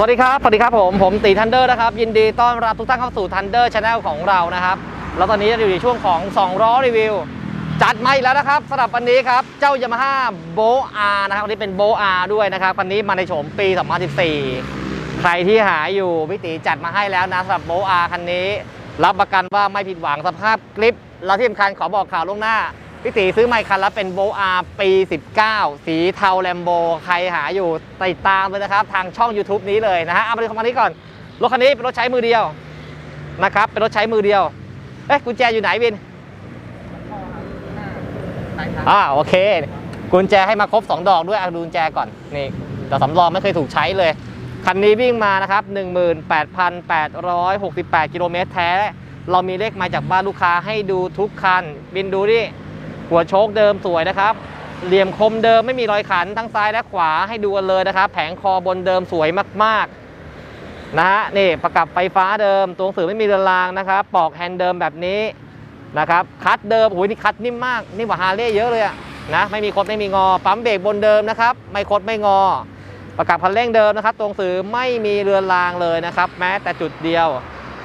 สวัสดีครับ สวัสดีครับผม ผมตีทันเดอร์นะครับ ยินดีต้อนรับทุกท่านเข้าสู่ทันเดอร์ชาแนลของเรานะครับ แล้วตอนนี้อยู่ในช่วงของ 2 ล้อรีวิว จัดมาอีกแล้วนะครับสำหรับวันนี้ครับ เจ้ายามาฮ่าโบอาร์นะครับวันนี้เป็นโบอาร์ด้วยนะครับ วันนี้มาในโฉมปี 2014 ใครที่หาอยู่พี่ตีจัดมาให้แล้วนะสำหรับโบอาร์คันนี้ รับประกันว่าไม่ผิดหวังสภาพคลิปแล้วที่สำคัญขอบอกข่าวล่วงหน้า พี่ตีซื้อไมค์คันแล้วเป็นโบอาร์ปี 19 สีเทาแลมโบ ใครหาอยู่ติดตามเลยนะครับ ทางช่อง YouTube นี้เลยนะฮะเอามาดูคันนี้ก่อน รถคันนี้เป็นรถใช้มือเดียวนะครับ เป็นรถใช้มือเดียว เอ๊ะกุญแจอยู่ไหนวินอ่าโอเค กุญแจให้มาครบ 2 ดอกด้วยเอาดูกุญแจก่อนนี่แต่สำรองไม่เคยถูกใช้เลย คันนี้วิ่งมานะครับ 18,868 กิโลเมตรแท้ เรามีเลขมาจากบ้านลูกค้าให้ดูทุกคัน บินดูดิ หัวโชคเดิมสวยนะครับ เหลี่ยมคมเดิมไม่มีรอยขันทั้งซ้ายและขวาให้ดูกันเลยนะครับ แผงคอบนเดิมสวยมากๆนะฮะนี่ประกับไฟฟ้าเดิม ตัวหนังสือไม่มีเรือนรางนะครับ ปอกแฮนด์เดิมแบบนี้นะครับ คัดเดิมโอ้ยนี่คัดนิ่มมากนิ่มกว่าฮาร์เลย์เยอะเลยอะนะไม่มีคดไม่มีงอ ปั๊มเบรกบนเดิมนะครับ ไม่คดไม่งอ ประกับคันเร่งเดิมนะครับตรงสือไม่มีเรือนรางเลยนะครับ แม้แต่จุดเดียว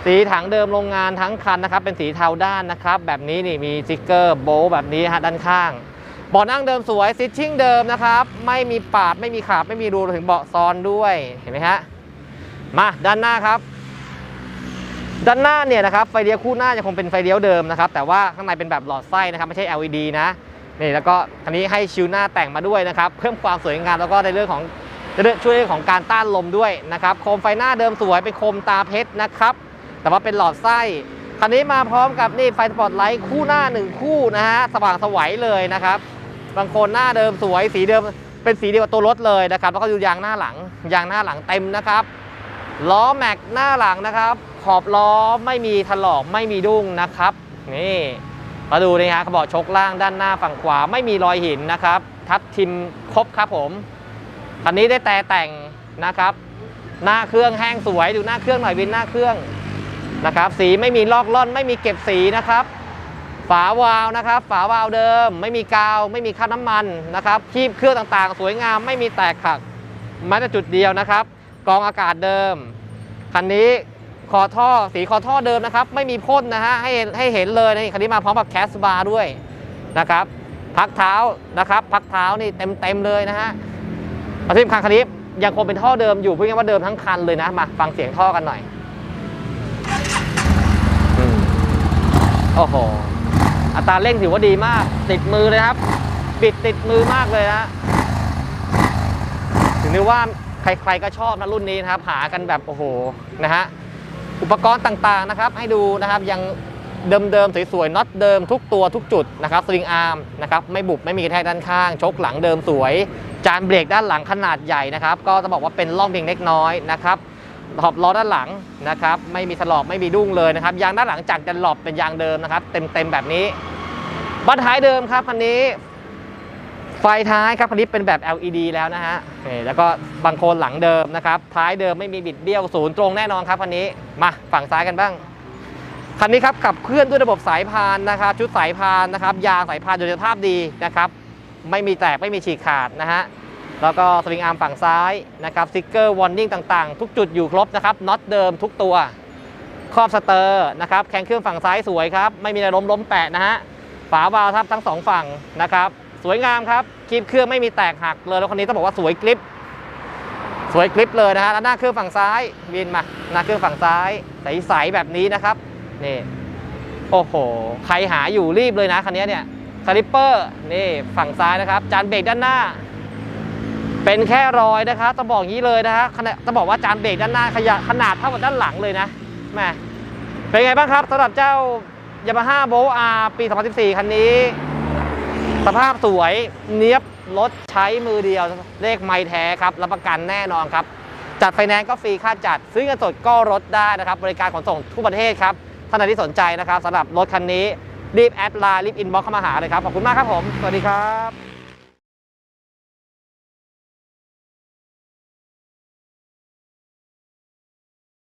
สีถังเดิมโรงงานทั้งคันนะครับ เป็นสีเทาด้านนะครับ แบบนี้นี่มีสติ๊กเกอร์โบว์แบบนี้ฮะด้านข้างเบาะนั่งเดิมสวยซิทชิ่งเดิมนะครับ ไม่มีปาดไม่มีขาบไม่มีรูถึงเบาะซ้อนด้วยเห็นไหมฮะมาด้านหน้าครับ ด้านหน้าเนี่ยนะครับไฟเลี้ยวคู่หน้ายังคงเป็นไฟเลี้ยวเดิมนะครับ แต่ว่าข้างในเป็นแบบหลอดไส้นะครับไม่ใช่ LED นะนี่แล้วก็คันนี้ให้ชิวหน้าแต่งมาด้วยนะครับ เพิ่มความสวยงามแล้วก็ในเรื่องของช่วยเรื่องของการต้านลมด้วยนะครับโคมไฟหน้าเดิมสวยเป็นโคมตาเพชรนะครับ แต่ว่าเป็นหลอดไส้คันนี้มาพร้อมกับนี่ไฟสปอตไลท์คู่หน้าหนึ่งคู่นะฮะสว่างสวัยเลยนะครับ บางคนหน้าเดิมสวยสีเดิมเป็นสีเดียวกับตัวรถเลยนะครับแล้วก็ดูยางหน้าหลังยางหน้าหลังเต็มนะครับล้อแม็กหน้าหลังนะครับ ขอบล้อไม่มีถลอกไม่มีดุ้งนะครับนี่มาดูนี่ฮะกระบอกชกล่างด้านหน้าฝั่งขวาไม่มีรอยหินนะครับ ทับทิมครบครับผมคันนี้ได้แต่แต่งนะครับ หน้าเครื่องแห้งสวยดูหน้าเครื่องหน่อยวินหน้าเครื่อง นะครับ สีไม่มีลอกล่อนไม่มีเก็บสีนะครับ ฝาวาล์วนะครับ ฝาวาล์วเดิม ไม่มีกาว ไม่มีคัดน้ำมันนะครับคีบเครื่องต่างๆ สวยงามไม่มีแตกขักแม้แต่จุดเดียวนะครับ กองอากาศเดิมคันนี้คอท่อสีคอท่อเดิมนะครับ ไม่มีพ่นนะฮะให้ให้เห็นเลยนี่คันนี้มาพร้อมกับแคสบาร์ด้วยนะครับพักเท้านะครับ พักเท้านี่เต็มเต็มๆเลยนะฮะประทีปคันคันนี้ยังคงเป็นท่อเดิมอยู่เพูดง่ายๆว่าเดิมทั้งคันเลยนะมาฟังเสียงท่อกันหน่อยอืม โอ้โห อัตราเร่งถือว่าดีมาก ติดมือเลยครับ บิดติดมือมากเลยนะถึงได้ว่าใครๆก็ชอบนะรุ่นนี้นะครับ หากันแบบโอ้โหนะฮะอุปกรณ์ต่างๆนะครับ ให้ดูนะครับยังเดิมๆสวยๆน็อตเดิมทุกตัวทุกจุดนะครับสลิงอาร์มนะครับไม่บุบไม่มีกระแทกด้านข้างชกหลังเดิมสวย จานเบรกด้านหลังขนาดใหญ่นะครับ ก็จะบอกว่าเป็นร่องเพียงเล็กน้อยนะครับ ขอบล้อด้านหลังนะครับ ไม่มีถลอกไม่มีดุ้งเลยนะครับยางด้านหลังจากจะหลอบเป็นยางเดิมนะครับ เต็มๆแบบนี้บั้นท้ายเดิมครับคันนี้ ไฟท้ายครับคันนี้เป็นแบบ LED แล้วนะฮะแล้วก็บังโคลนหลังเดิมนะครับ ท้ายเดิมไม่มีบิดเบี้ยวศูนย์ตรงแน่นอนครับคันนี้มาฝั่งซ้ายกันบ้างคันนี้ครับขับเคลื่อนด้วยระบบสายพานนะครับ ชุดสายพานนะครับ ยางสายพานอยู่ในสภาพดีนะครับ ไม่มีแตกไม่มีฉีกขาดนะฮะ แล้วก็สวิงอาร์มฝั่งซ้ายนะครับสติ๊กเกอร์วอร์นิ่งต่างๆ ทุกจุดอยู่ครบนะครับน็อตเดิมทุกตัว ครอบสเตอร์นะครับแข้งเครื่องฝั่งซ้ายสวยครับ ไม่มีอะไรล้มล้มแปะนะฮะฝาวาล์วทับทั้งสองฝั่งนะครับ สวยงามครับคลิปเครื่องไม่มีแตกหักเลยแล้วคันนี้ต้องบอกว่าสวยกริป สวยกริปเลยนะฮะแล้วหน้าเครื่องฝั่งซ้ายวินมาหน้าเครื่องฝั่งซ้ายใสๆแบบนี้นะครับนี่โอ้โหใครหาอยู่รีบเลยนะคันนี้เนี่ยสลิปเปอร์นี่ฝั่งซ้ายนะครับ จานเบรกด้านหน้า เป็นแค่รอยนะครับต้องบอกงี้เลยนะฮะขณะต้องบอกว่าจานเบรกด้านหน้าขยะขนาดเท่ากับด้านหลังเลยนะแม่เป็นไงบ้างครับสำหรับเจ้ายามาฮ่าโบอาปี 2014 คันนี้ สภาพสวยเนี้ยบรถใช้มือเดียวเลขไม่แท้ครับ รับประกันแน่นอนครับ จัดไฟแนนซ์ก็ฟรีค่าจัด ซื้อเงินสดก็รถได้นะครับ บริการขนส่งทุกประเทศครับท่านใดที่สนใจนะครับสำหรับรถคันนี้รีบแอดไลน์รีบอินบ็อกเข้ามาหาเลยครับ ขอบคุณมากครับผม สวัสดีครับ